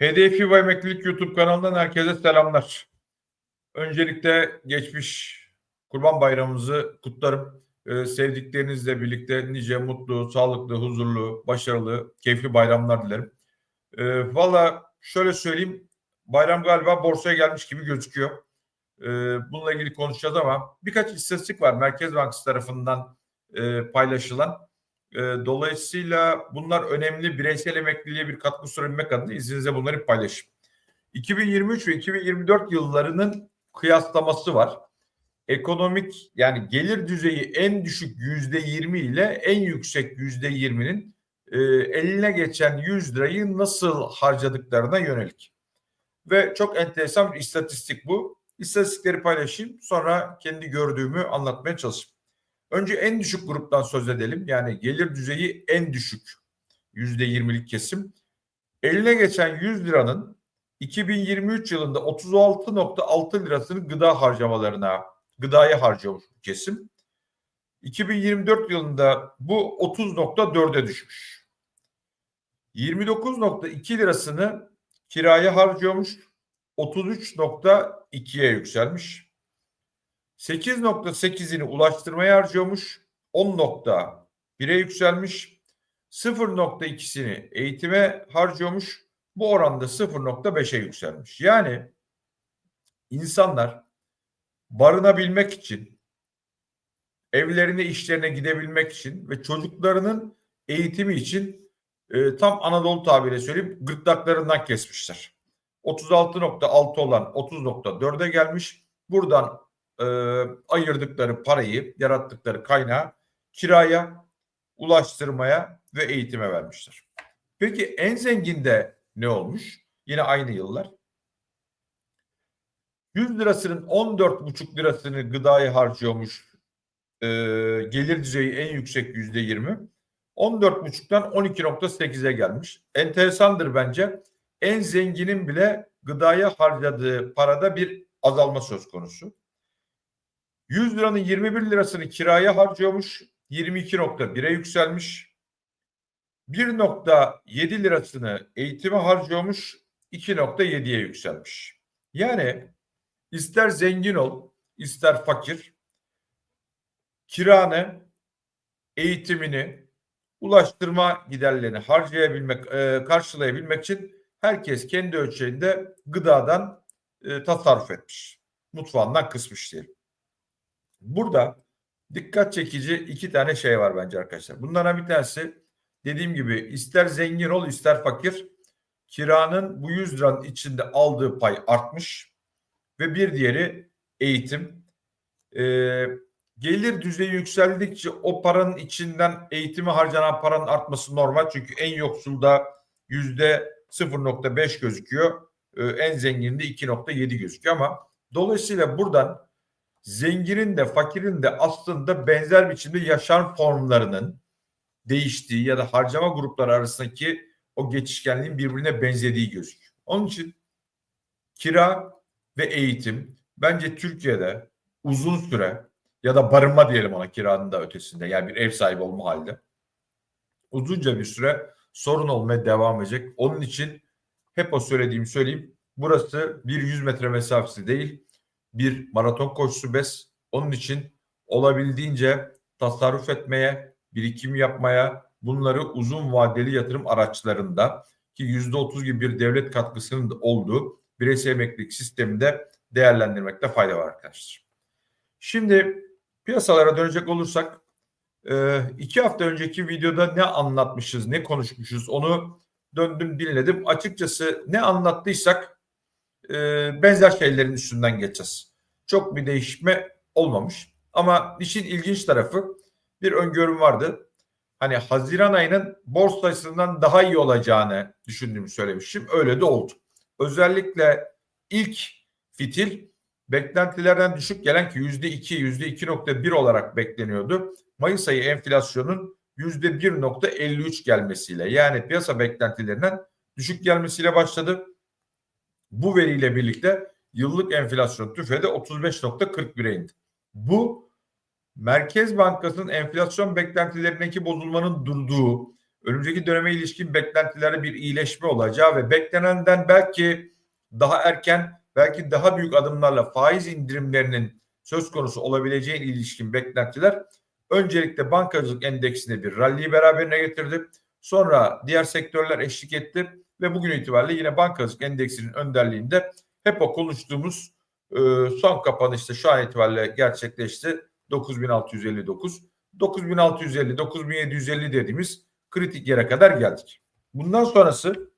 HDFİ ve Emeklilik YouTube kanalından herkese selamlar. Öncelikle geçmiş Kurban Bayramımızı kutlarım. Ee, sevdiklerinizle birlikte nice mutlu, sağlıklı, huzurlu, başarılı, keyifli bayramlar dilerim. Ee, Valla şöyle söyleyeyim, bayram galiba borsaya gelmiş gibi gözüküyor. Ee, bununla ilgili konuşacağız ama birkaç istatistik var Merkez Bankası tarafından e, paylaşılan. E, dolayısıyla bunlar önemli bireysel emekliliğe bir katkı sunabilmek adına izninizle bunları paylaşayım. 2023 ve 2024 yıllarının kıyaslaması var. Ekonomik yani gelir düzeyi en düşük yüzde 20 ile en yüksek yüzde 20'nin e, eline geçen 100 lirayı nasıl harcadıklarına yönelik. Ve çok enteresan bir istatistik bu. İstatistikleri paylaşayım sonra kendi gördüğümü anlatmaya çalışayım. Önce en düşük gruptan söz edelim. Yani gelir düzeyi en düşük yüzde yirmilik kesim. Eline geçen 100 liranın 2023 yılında 36.6 lirasını gıda harcamalarına, gıdaya harcıyormuş bu kesim. 2024 yılında bu 30.4'e düşmüş. 29.2 lirasını kiraya harcıyormuş. 33.2'ye yükselmiş. 8.8'ini ulaştırmaya harcıyormuş. 10.1'e yükselmiş. 0.2'sini eğitime harcıyormuş. Bu oranda 0.5'e yükselmiş. Yani insanlar barınabilmek için, evlerine, işlerine gidebilmek için ve çocuklarının eğitimi için e, tam Anadolu tabiriyle söyleyeyim gırtlaklarından kesmişler. 36.6 olan 30.4'e gelmiş. Buradan e, ayırdıkları parayı, yarattıkları kaynağı kiraya, ulaştırmaya ve eğitime vermişler. Peki en zenginde ne olmuş? Yine aynı yıllar. 100 lirasının 14,5 lirasını gıdaya harcıyormuş. E, gelir düzeyi en yüksek yüzde 20. 14,5'tan 12,8'e gelmiş. Enteresandır bence. En zenginin bile gıdaya harcadığı parada bir azalma söz konusu. 100 liranın 21 lirasını kiraya harcıyormuş. 22.1'e yükselmiş. 1.7 lirasını eğitime harcıyormuş. 2.7'ye yükselmiş. Yani ister zengin ol, ister fakir, kiranı, eğitimini, ulaştırma giderlerini harcayabilmek, e, karşılayabilmek için herkes kendi ölçeğinde gıdadan e, tasarruf etmiş. Mutfağından kısmış diyelim. Burada dikkat çekici iki tane şey var bence arkadaşlar. Bunlardan bir tanesi dediğim gibi ister zengin ol ister fakir kiranın bu 100 liranın içinde aldığı pay artmış ve bir diğeri eğitim. Ee, gelir düzeyi yükseldikçe o paranın içinden eğitime harcanan paranın artması normal. Çünkü en yoksulda yüzde 0.5 gözüküyor. Ee, en zenginde 2.7 gözüküyor ama dolayısıyla buradan zenginin de fakirin de aslında benzer biçimde yaşam formlarının değiştiği ya da harcama grupları arasındaki o geçişkenliğin birbirine benzediği gözüküyor. Onun için kira ve eğitim bence Türkiye'de uzun süre ya da barınma diyelim ona kiranın da ötesinde yani bir ev sahibi olma halde uzunca bir süre sorun olmaya devam edecek. Onun için hep o söylediğimi söyleyeyim. Burası bir 100 metre mesafesi değil bir maraton koşusu BES. Onun için olabildiğince tasarruf etmeye, birikim yapmaya, bunları uzun vadeli yatırım araçlarında ki yüzde otuz gibi bir devlet katkısının olduğu bireysel emeklilik sisteminde değerlendirmekte fayda var arkadaşlar. Şimdi piyasalara dönecek olursak e, iki hafta önceki videoda ne anlatmışız, ne konuşmuşuz onu döndüm dinledim. Açıkçası ne anlattıysak e, benzer şeylerin üstünden geçeceğiz. Çok bir değişme olmamış. Ama işin ilginç tarafı bir öngörüm vardı. Hani Haziran ayının borsasından daha iyi olacağını düşündüğümü söylemiştim. Öyle de oldu. Özellikle ilk fitil beklentilerden düşük gelen ki yüzde iki, yüzde iki nokta bir olarak bekleniyordu. Mayıs ayı enflasyonun yüzde 1.53 gelmesiyle yani piyasa beklentilerinden düşük gelmesiyle başladı. Bu veriyle birlikte yıllık enflasyon tüfeği de 35.41'e indi. Bu Merkez Bankası'nın enflasyon beklentilerindeki bozulmanın durduğu önümüzdeki döneme ilişkin beklentilerde bir iyileşme olacağı ve beklenenden belki daha erken, belki daha büyük adımlarla faiz indirimlerinin söz konusu olabileceğine ilişkin beklentiler öncelikle bankacılık endeksinde bir rally'yi beraberine getirdi. Sonra diğer sektörler eşlik etti ve bugün itibariyle yine bankacılık endeksinin önderliğinde hep o konuştuğumuz e, son kapanışta şu an itibariyle gerçekleşti. 9659. 9650, 9750 dediğimiz kritik yere kadar geldik. Bundan sonrası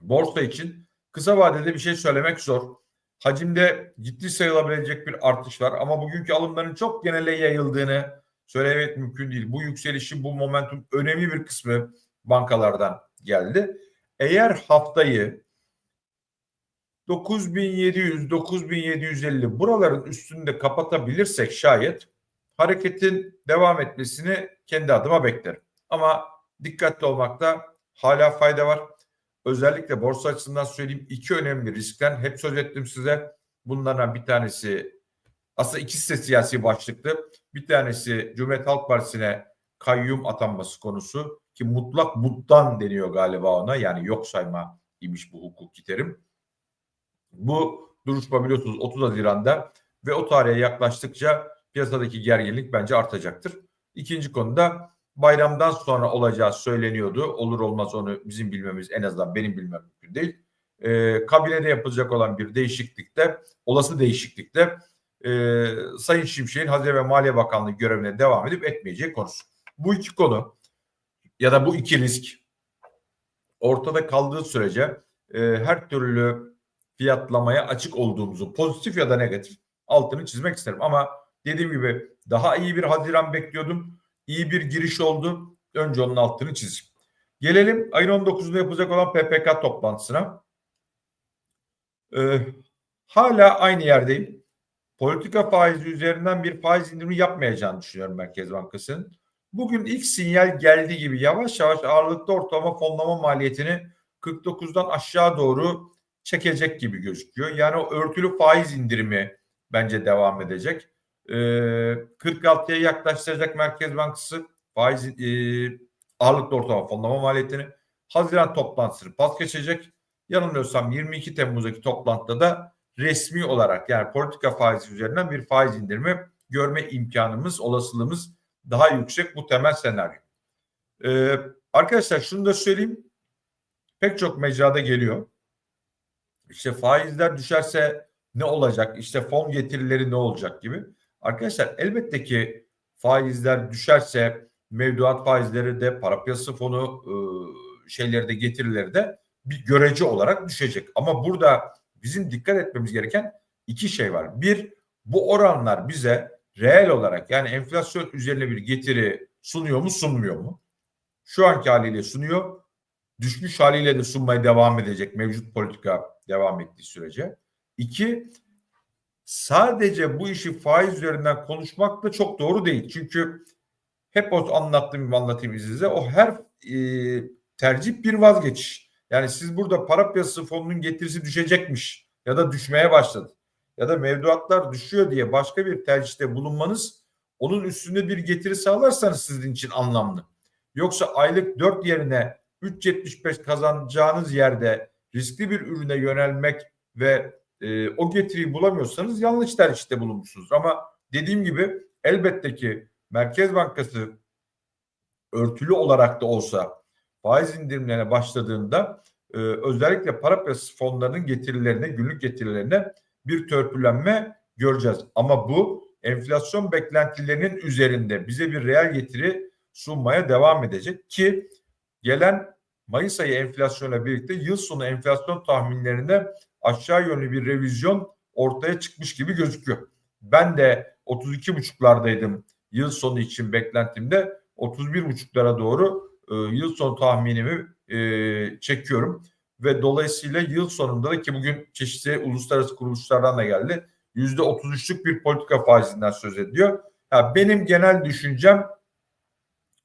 borsa için kısa vadede bir şey söylemek zor. Hacimde ciddi sayılabilecek bir artış var ama bugünkü alımların çok genele yayıldığını söylemek mümkün değil. Bu yükselişin, bu momentum önemli bir kısmı bankalardan geldi. Eğer haftayı 9700, 9750 buraların üstünde kapatabilirsek şayet hareketin devam etmesini kendi adıma beklerim. Ama dikkatli olmakta hala fayda var. Özellikle borsa açısından söyleyeyim iki önemli riskten hep söz ettim size. Bunlardan bir tanesi aslında ikisi de siyasi başlıklı. Bir tanesi Cumhuriyet Halk Partisi'ne kayyum atanması konusu ki mutlak muttan deniyor galiba ona yani yok sayma imiş bu hukuki terim. Bu duruşma biliyorsunuz 30 Haziran'da ve o tarihe yaklaştıkça piyasadaki gerginlik bence artacaktır. İkinci konuda bayramdan sonra olacağı söyleniyordu. Olur olmaz onu bizim bilmemiz en azından benim bilmem mümkün değil. E, kabinede yapılacak olan bir değişiklikte, olası değişiklikte e, Sayın Şimşek'in Hazine ve Maliye Bakanlığı görevine devam edip etmeyeceği konusu. Bu iki konu ya da bu iki risk ortada kaldığı sürece e, her türlü fiyatlamaya açık olduğumuzu pozitif ya da negatif altını çizmek isterim. Ama dediğim gibi daha iyi bir Haziran bekliyordum. İyi bir giriş oldu. Önce onun altını çizeyim. Gelelim ayın 19'unda yapılacak olan PPK toplantısına. Ee, hala aynı yerdeyim. Politika faizi üzerinden bir faiz indirimi yapmayacağını düşünüyorum Merkez Bankası'nın. Bugün ilk sinyal geldiği gibi yavaş yavaş ağırlıklı ortalama fonlama maliyetini 49'dan aşağı doğru çekecek gibi gözüküyor. Yani o örtülü faiz indirimi bence devam edecek. Ee, 46'ya yaklaştıracak Merkez Bankası faiz e, ağırlıklı ortalama fonlama maliyetini Haziran toplantısını pas geçecek. Yanılmıyorsam 22 Temmuz'daki toplantıda da resmi olarak yani politika faizi üzerinden bir faiz indirimi görme imkanımız, olasılığımız daha yüksek bu temel senaryo. Ee, arkadaşlar şunu da söyleyeyim. Pek çok mecrada geliyor. İşte faizler düşerse ne olacak? İşte fon getirileri ne olacak gibi. Arkadaşlar elbette ki faizler düşerse mevduat faizleri de para piyasası fonu e, şeyleri de getirileri de bir görece olarak düşecek. Ama burada bizim dikkat etmemiz gereken iki şey var. Bir, bu oranlar bize reel olarak yani enflasyon üzerine bir getiri sunuyor mu sunmuyor mu? Şu anki haliyle sunuyor. Düşmüş haliyle de sunmaya devam edecek mevcut politika devam ettiği sürece. İki, sadece bu işi faiz üzerinden konuşmak da çok doğru değil. Çünkü hep o anlattığım anlatayım size. O her e, tercih bir vazgeçiş. Yani siz burada para piyasası fonunun getirisi düşecekmiş ya da düşmeye başladı. Ya da mevduatlar düşüyor diye başka bir tercihte bulunmanız onun üstünde bir getiri sağlarsanız sizin için anlamlı. Yoksa aylık 4 yerine 3.75 kazanacağınız yerde riskli bir ürüne yönelmek ve e, o getiriyi bulamıyorsanız yanlış tercihte bulunmuşsunuz. Ama dediğim gibi elbette ki Merkez Bankası örtülü olarak da olsa faiz indirimlerine başladığında e, özellikle para piyasası fonlarının getirilerine, günlük getirilerine bir törpülenme göreceğiz. Ama bu enflasyon beklentilerinin üzerinde bize bir reel getiri sunmaya devam edecek ki gelen Mayıs ayı enflasyonla birlikte yıl sonu enflasyon tahminlerinde aşağı yönlü bir revizyon ortaya çıkmış gibi gözüküyor. Ben de 32,5'lardaydım yıl sonu için beklentimde 31,5'lara doğru e, yıl sonu tahminimi e, çekiyorum ve dolayısıyla yıl sonunda da ki bugün çeşitli uluslararası kuruluşlardan da geldi yüzde 33'lük bir politika faizinden söz ediyor. Ya benim genel düşüncem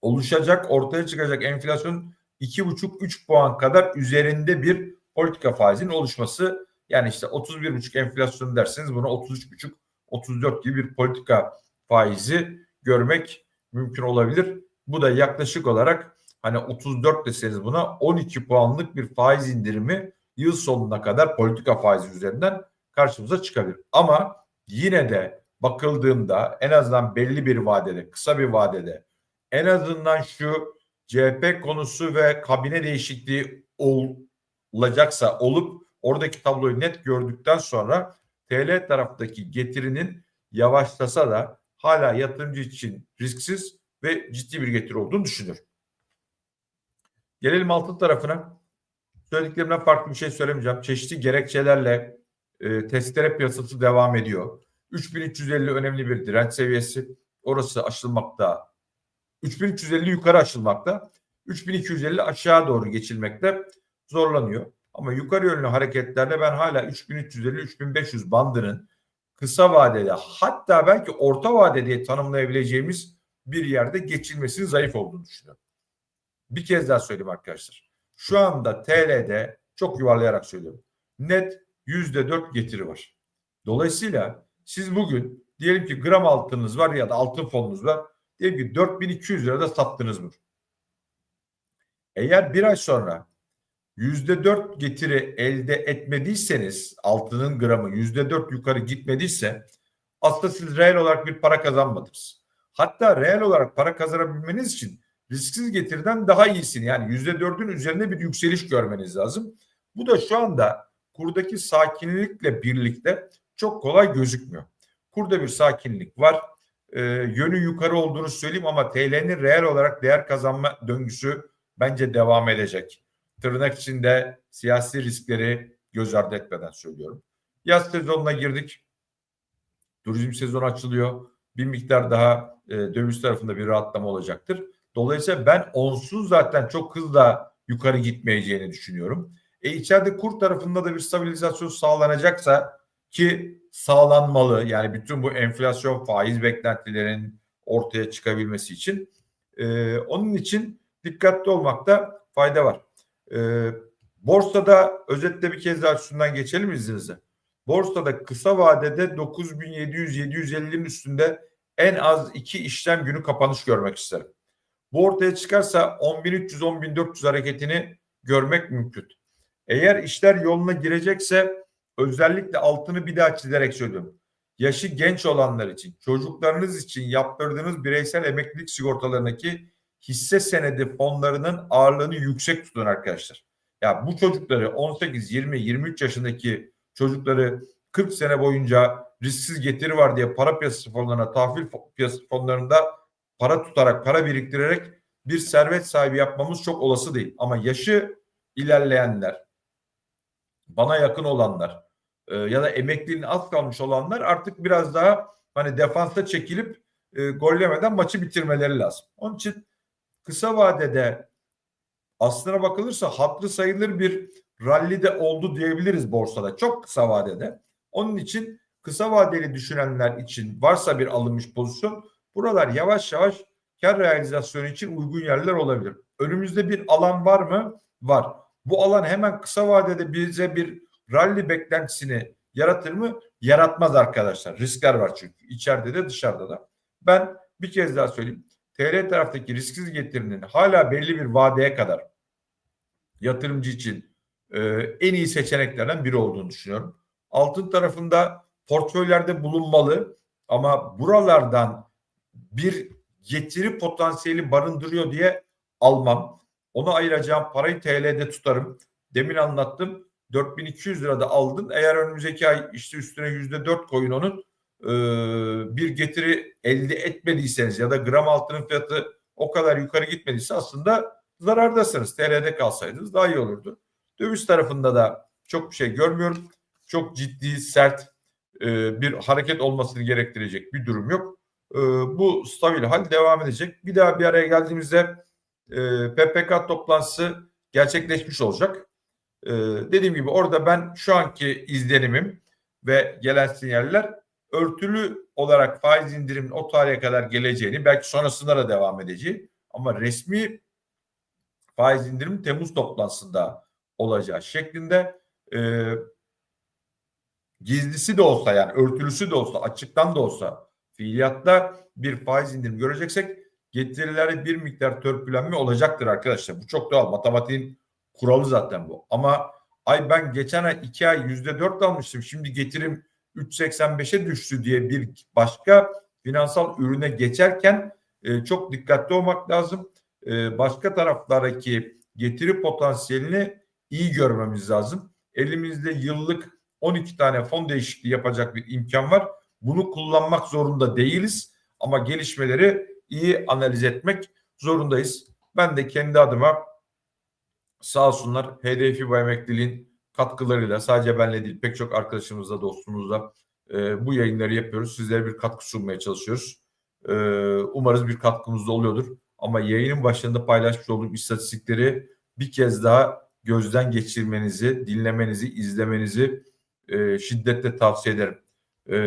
oluşacak ortaya çıkacak enflasyon 2,5-3 puan kadar üzerinde bir politika faizinin oluşması. Yani işte 31,5 enflasyon derseniz bunu 33,5 34 gibi bir politika faizi görmek mümkün olabilir. Bu da yaklaşık olarak hani 34 deseniz buna 12 puanlık bir faiz indirimi yıl sonuna kadar politika faizi üzerinden karşımıza çıkabilir. Ama yine de bakıldığında en azından belli bir vadede, kısa bir vadede en azından şu CHP konusu ve kabine değişikliği olacaksa olup oradaki tabloyu net gördükten sonra TL taraftaki getirinin yavaşlasa da hala yatırımcı için risksiz ve ciddi bir getiri olduğunu düşünüyorum. Gelelim altın tarafına. Söylediklerimden farklı bir şey söylemeyeceğim. Çeşitli gerekçelerle e, testere piyasası devam ediyor. 3350 önemli bir direnç seviyesi. Orası aşılmakta. 3350 yukarı aşılmakta. 3250 aşağı doğru geçilmekte zorlanıyor. Ama yukarı yönlü hareketlerde ben hala 3350-3500 bandının kısa vadede hatta belki orta vade tanımlayabileceğimiz bir yerde geçilmesinin zayıf olduğunu düşünüyorum. Bir kez daha söyleyeyim arkadaşlar. Şu anda TL'de çok yuvarlayarak söylüyorum. Net yüzde dört getiri var. Dolayısıyla siz bugün diyelim ki gram altınız var ya da altın fonunuz var. Diyelim ki 4200 lirada sattınız mı? Eğer bir ay sonra yüzde dört getiri elde etmediyseniz altının gramı yüzde dört yukarı gitmediyse aslında siz reel olarak bir para kazanmadınız. Hatta reel olarak para kazanabilmeniz için risksiz getiriden daha iyisini yani yüzde dördün üzerinde bir yükseliş görmeniz lazım. Bu da şu anda kurdaki sakinlikle birlikte çok kolay gözükmüyor. Kurda bir sakinlik var. E, yönü yukarı olduğunu söyleyeyim ama TL'nin reel olarak değer kazanma döngüsü bence devam edecek. Tırnak içinde siyasi riskleri göz ardı etmeden söylüyorum. Yaz sezonuna girdik. Turizm sezonu açılıyor. Bir miktar daha e, döviz tarafında bir rahatlama olacaktır. Dolayısıyla ben onsuz zaten çok hızla yukarı gitmeyeceğini düşünüyorum. E içeride kur tarafında da bir stabilizasyon sağlanacaksa ki sağlanmalı yani bütün bu enflasyon faiz beklentilerinin ortaya çıkabilmesi için e, onun için dikkatli olmakta fayda var. E, borsada özetle bir kez daha şundan geçelim izninizle. Borsada kısa vadede 9700-750'nin üstünde en az iki işlem günü kapanış görmek isterim. Bu ortaya çıkarsa 10.300-10.400 hareketini görmek mümkün. Eğer işler yoluna girecekse özellikle altını bir daha çizerek söylüyorum. Yaşı genç olanlar için, çocuklarınız için yaptırdığınız bireysel emeklilik sigortalarındaki hisse senedi fonlarının ağırlığını yüksek tutun arkadaşlar. Ya bu çocukları 18, 20, 23 yaşındaki çocukları 40 sene boyunca risksiz getiri var diye para piyasası fonlarına, tahvil piyasası fonlarında para tutarak, para biriktirerek bir servet sahibi yapmamız çok olası değil. Ama yaşı ilerleyenler, bana yakın olanlar e, ya da emekliliğin az kalmış olanlar artık biraz daha hani defansa çekilip e, gollemeden maçı bitirmeleri lazım. Onun için kısa vadede aslına bakılırsa hatlı sayılır bir rally de oldu diyebiliriz borsada. Çok kısa vadede. Onun için kısa vadeli düşünenler için varsa bir alınmış pozisyon buralar yavaş yavaş kar realizasyonu için uygun yerler olabilir. Önümüzde bir alan var mı? Var. Bu alan hemen kısa vadede bize bir rally beklentisini yaratır mı? Yaratmaz arkadaşlar. Riskler var çünkü. içeride de dışarıda da. Ben bir kez daha söyleyeyim. TL taraftaki risksiz getirinin hala belli bir vadeye kadar yatırımcı için e, en iyi seçeneklerden biri olduğunu düşünüyorum. Altın tarafında portföylerde bulunmalı ama buralardan bir getiri potansiyeli barındırıyor diye almam. Onu ayıracağım parayı TL'de tutarım. Demin anlattım. 4200 lirada aldın. Eğer önümüzdeki ay işte üstüne yüzde dört koyun onun e, bir getiri elde etmediyseniz ya da gram altının fiyatı o kadar yukarı gitmediyse aslında zarardasınız. TL'de kalsaydınız daha iyi olurdu. Döviz tarafında da çok bir şey görmüyorum. Çok ciddi, sert e, bir hareket olmasını gerektirecek bir durum yok. E, bu stabil hal devam edecek. Bir daha bir araya geldiğimizde e, PPK toplantısı gerçekleşmiş olacak. E, dediğim gibi orada ben şu anki izlenimim ve gelen sinyaller örtülü olarak faiz indirimin o tarihe kadar geleceğini belki sonrasında da devam edeceği ama resmi faiz indirim Temmuz toplantısında olacağı şeklinde e, gizlisi de olsa yani örtülüsü de olsa açıktan da olsa fiiliyatta bir faiz indirim göreceksek getirilerde bir miktar törpülenme olacaktır arkadaşlar. Bu çok doğal. Matematiğin kuralı zaten bu. Ama ay ben geçen ay 2 ay %4 almıştım. Şimdi getirim 3.85'e düştü diye bir başka finansal ürüne geçerken e, çok dikkatli olmak lazım. E, başka taraflardaki getiri potansiyelini iyi görmemiz lazım. Elimizde yıllık 12 tane fon değişikliği yapacak bir imkan var. Bunu kullanmak zorunda değiliz ama gelişmeleri iyi analiz etmek zorundayız. Ben de kendi adıma sağ olsunlar HDF'i bu katkılarıyla sadece benle değil pek çok arkadaşımızla dostumuzla e, bu yayınları yapıyoruz. Sizlere bir katkı sunmaya çalışıyoruz. E, umarız bir katkımız da oluyordur. Ama yayının başında paylaşmış olduğum istatistikleri bir kez daha gözden geçirmenizi, dinlemenizi, izlemenizi e, şiddetle tavsiye ederim. E,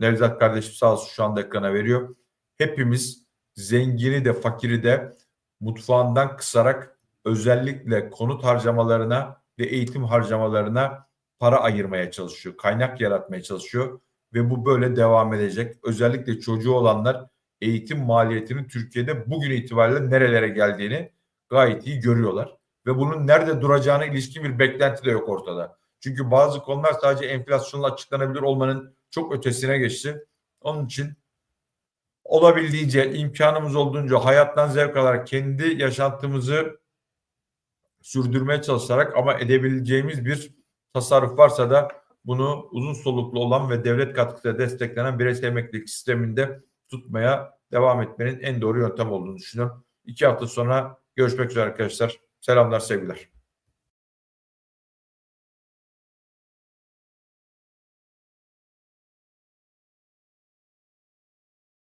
Nevzat kardeşim sağ olsun şu anda ekrana veriyor. Hepimiz zengini de fakiri de mutfağından kısarak özellikle konut harcamalarına ve eğitim harcamalarına para ayırmaya çalışıyor. Kaynak yaratmaya çalışıyor ve bu böyle devam edecek. Özellikle çocuğu olanlar eğitim maliyetinin Türkiye'de bugün itibariyle nerelere geldiğini gayet iyi görüyorlar. Ve bunun nerede duracağına ilişkin bir beklenti de yok ortada. Çünkü bazı konular sadece enflasyonla açıklanabilir olmanın çok ötesine geçti. Onun için olabildiğince imkanımız olduğunca hayattan zevk alarak kendi yaşantımızı sürdürmeye çalışarak ama edebileceğimiz bir tasarruf varsa da bunu uzun soluklu olan ve devlet katkısıyla desteklenen bireysel emeklilik sisteminde tutmaya devam etmenin en doğru yöntem olduğunu düşünüyorum. İki hafta sonra görüşmek üzere arkadaşlar. Selamlar, sevgiler.